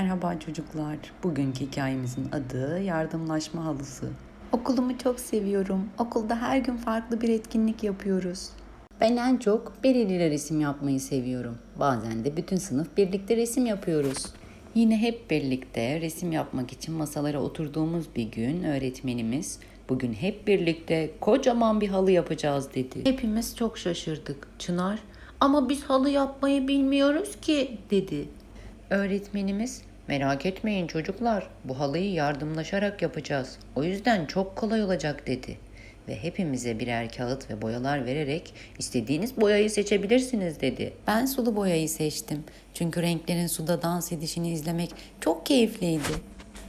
Merhaba çocuklar. Bugünkü hikayemizin adı Yardımlaşma Halısı. Okulumu çok seviyorum. Okulda her gün farklı bir etkinlik yapıyoruz. Ben en çok Beril ile resim yapmayı seviyorum. Bazen de bütün sınıf birlikte resim yapıyoruz. Yine hep birlikte resim yapmak için masalara oturduğumuz bir gün öğretmenimiz bugün hep birlikte kocaman bir halı yapacağız dedi. Hepimiz çok şaşırdık. Çınar ama biz halı yapmayı bilmiyoruz ki dedi. Öğretmenimiz merak etmeyin çocuklar bu halıyı yardımlaşarak yapacağız. O yüzden çok kolay olacak dedi. Ve hepimize birer kağıt ve boyalar vererek istediğiniz boyayı seçebilirsiniz dedi. Ben sulu boyayı seçtim. Çünkü renklerin suda dans edişini izlemek çok keyifliydi.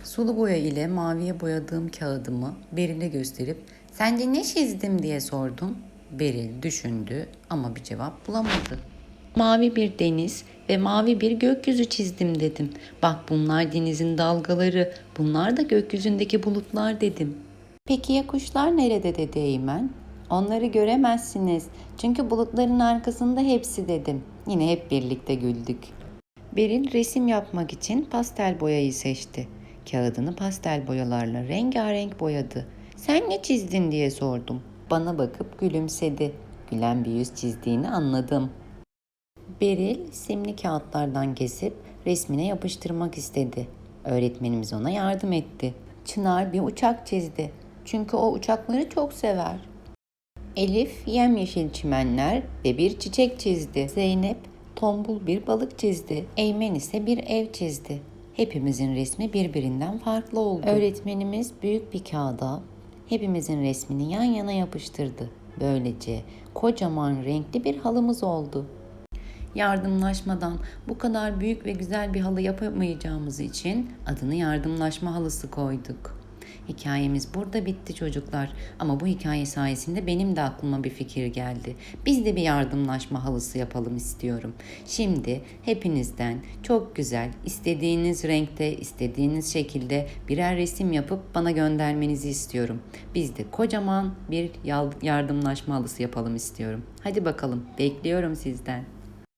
Sulu boya ile maviye boyadığım kağıdımı Beril'e gösterip sence ne çizdim diye sordum. Beril düşündü ama bir cevap bulamadı. Mavi bir deniz ve mavi bir gökyüzü çizdim dedim. Bak bunlar denizin dalgaları, bunlar da gökyüzündeki bulutlar dedim. Peki ya kuşlar nerede dedi Eymen? Onları göremezsiniz. Çünkü bulutların arkasında hepsi dedim. Yine hep birlikte güldük. Beril resim yapmak için pastel boyayı seçti. Kağıdını pastel boyalarla rengarenk boyadı. Sen ne çizdin diye sordum. Bana bakıp gülümsedi. Gülen bir yüz çizdiğini anladım. Beril simli kağıtlardan kesip resmine yapıştırmak istedi. Öğretmenimiz ona yardım etti. Çınar bir uçak çizdi. Çünkü o uçakları çok sever. Elif yemyeşil çimenler ve bir çiçek çizdi. Zeynep tombul bir balık çizdi. Eymen ise bir ev çizdi. Hepimizin resmi birbirinden farklı oldu. Öğretmenimiz büyük bir kağıda hepimizin resmini yan yana yapıştırdı. Böylece kocaman renkli bir halımız oldu. Yardımlaşmadan bu kadar büyük ve güzel bir halı yapamayacağımız için adını yardımlaşma halısı koyduk. Hikayemiz burada bitti çocuklar ama bu hikaye sayesinde benim de aklıma bir fikir geldi. Biz de bir yardımlaşma halısı yapalım istiyorum. Şimdi hepinizden çok güzel, istediğiniz renkte, istediğiniz şekilde birer resim yapıp bana göndermenizi istiyorum. Biz de kocaman bir yardımlaşma halısı yapalım istiyorum. Hadi bakalım, bekliyorum sizden.